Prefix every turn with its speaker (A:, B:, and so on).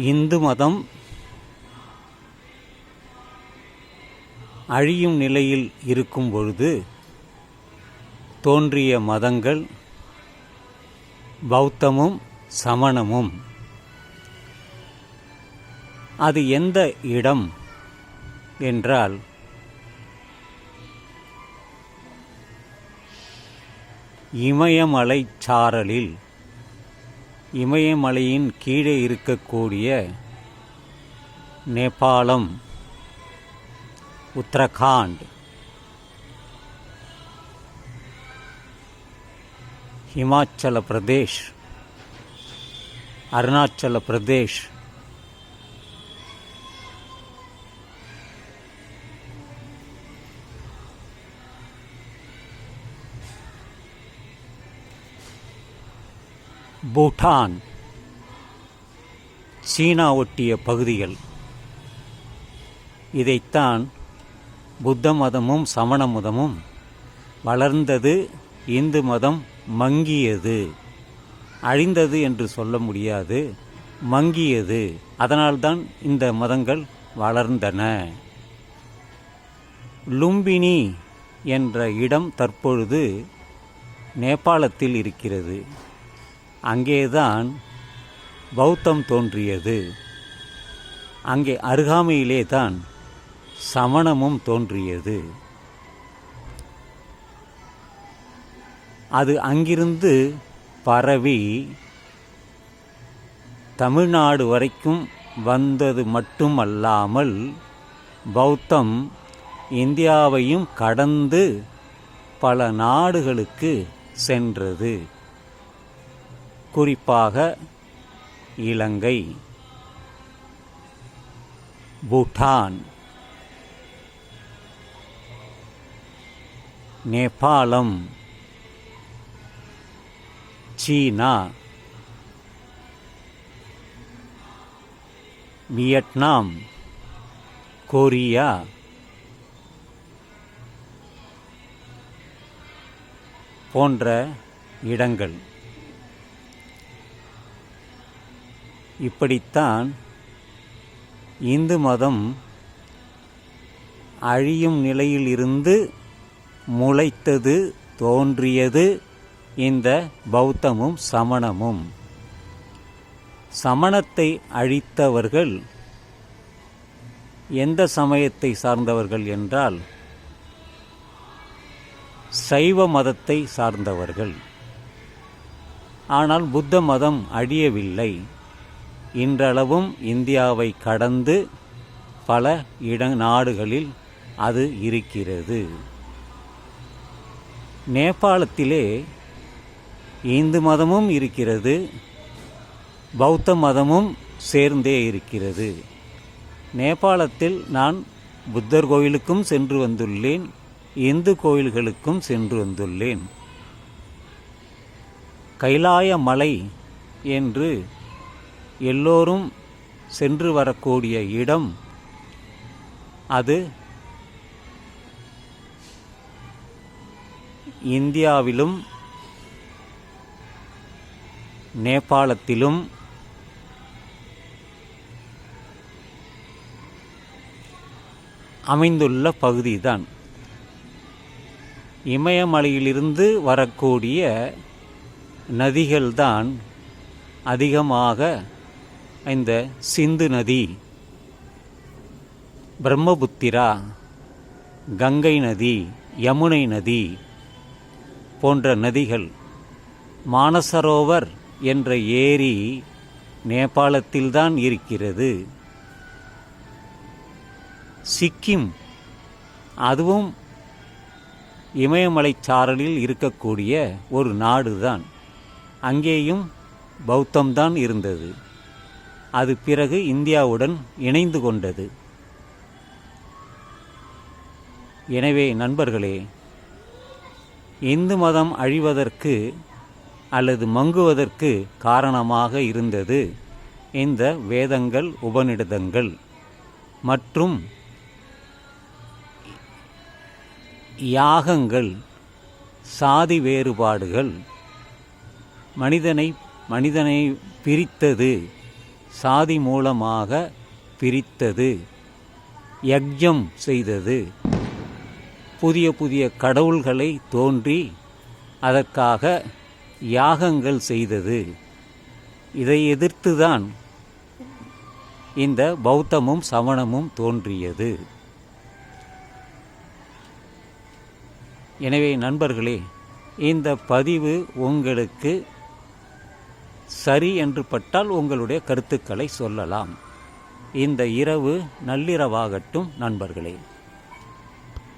A: இந்து மதம் அழியும் நிலையில் இருக்கும் பொழுது தோன்றிய மதங்கள் பௌத்தமும் சமணமும். அது எந்த இடம் என்றால் இமயமலை சாரலில் இமயமலையின் கீழே இருக்கக்கூடிய நேபாளம் உத்தரகாண்ட். ஹிமாச்சல பிரதேஷ் அருணாச்சல பிரதேஷ் பூட்டான். சீனா ஒட்டிய பகுதிகள். இதைத்தான் புத்த மதமும் சமண மதமும் வளர்ந்தது இந்து மதம் மங்கியது. அழிந்தது என்று சொல்ல முடியாது மங்கியது. அதனால்தான் இந்த மதங்கள் வளர்ந்தன. லும்பினி என்ற இடம் தற்பொழுது நேபாளத்தில் இருக்கிறது. அங்கேதான் பௌத்தம் தோன்றியது. அங்கே அருகாமையிலே தான் சமணமும் தோன்றியது. அது அங்கிருந்து பரவி தமிழ்நாடு வரைக்கும் வந்தது மட்டுமல்லாமல் பௌத்தம் இந்தியாவையும் கடந்து பல நாடுகளுக்கு சென்றது. குறிப்பாக Ilangai Bhutan Nepalam China Vietnam Korea போன்ற இடங்கள். இப்படித்தான் இந்து மதம் அழியும் நிலையிலிருந்து முளைத்தது தோன்றியது இந்த பௌத்தமும் சமணமும். சமணத்தை அழித்தவர்கள் எந்த சமயத்தை சார்ந்தவர்கள் என்றால் சைவ மதத்தை சார்ந்தவர்கள். ஆனால் புத்த மதம் அழியவில்லை. இன்றளவும் இந்தியாவை கடந்து பல இட நாடுகளில் அது இருக்கிறது. நேபாளத்திலே இந்து மதமும் இருக்கிறது பௌத்த மதமும் சேர்ந்தே இருக்கிறது. நேபாளத்தில் நான் புத்தர் கோயிலுக்கும் சென்று வந்துள்ளேன் இந்து கோயில்களுக்கும் சென்று வந்துள்ளேன். கைலாய மலை என்று எல்லோரும் சென்று வரக்கூடிய இடம் அது இந்தியாவிலும் நேபாளத்திலும் அமைந்துள்ள பகுதிதான். இமயமலையிலிருந்து வரக்கூடிய நதிகள்தான் அதிகமாக இந்த சிந்து நதி பிரம்மபுத்திரா கங்கை நதி யமுனை நதி போன்ற நதிகள் மானசரோவர் என்ற ஏரி நேபாளத்தில்தான் இருக்கிறது. சிக்கிம் அதுவும் இமயமலை சாரலில் இருக்கக்கூடிய ஒரு நாடுதான். அங்கேயும் பௌத்தம்தான் இருந்தது. அது பிறகு இந்தியாவுடன் இணைந்து கொண்டது. எனவே நண்பர்களே இந்து மதம் அழிவதற்கு அல்லது மங்குவதற்கு காரணமாக இருந்தது இந்த வேதங்கள் உபநிடதங்கள் மற்றும் யாகங்கள் சாதி வேறுபாடுகள் மனிதனை மனிதனை பிரித்தது. சாதி மூலமாக பிரித்தது. யக்ஞம் செய்தது. புதிய புதிய கடவுள்களை தோன்றி அதற்காக யாகங்கள் செய்தது. இதை எதிர்த்துதான் இந்த பௌத்தமும் சமணமும் தோன்றியது. எனவே நண்பர்களே இந்த பதிவு உங்களுக்கு சரி என்று பட்டால் உங்களுடைய கருத்துக்களை சொல்லலாம். இந்த இரவு நள்ளிரவாகட்டும் நண்பர்களே.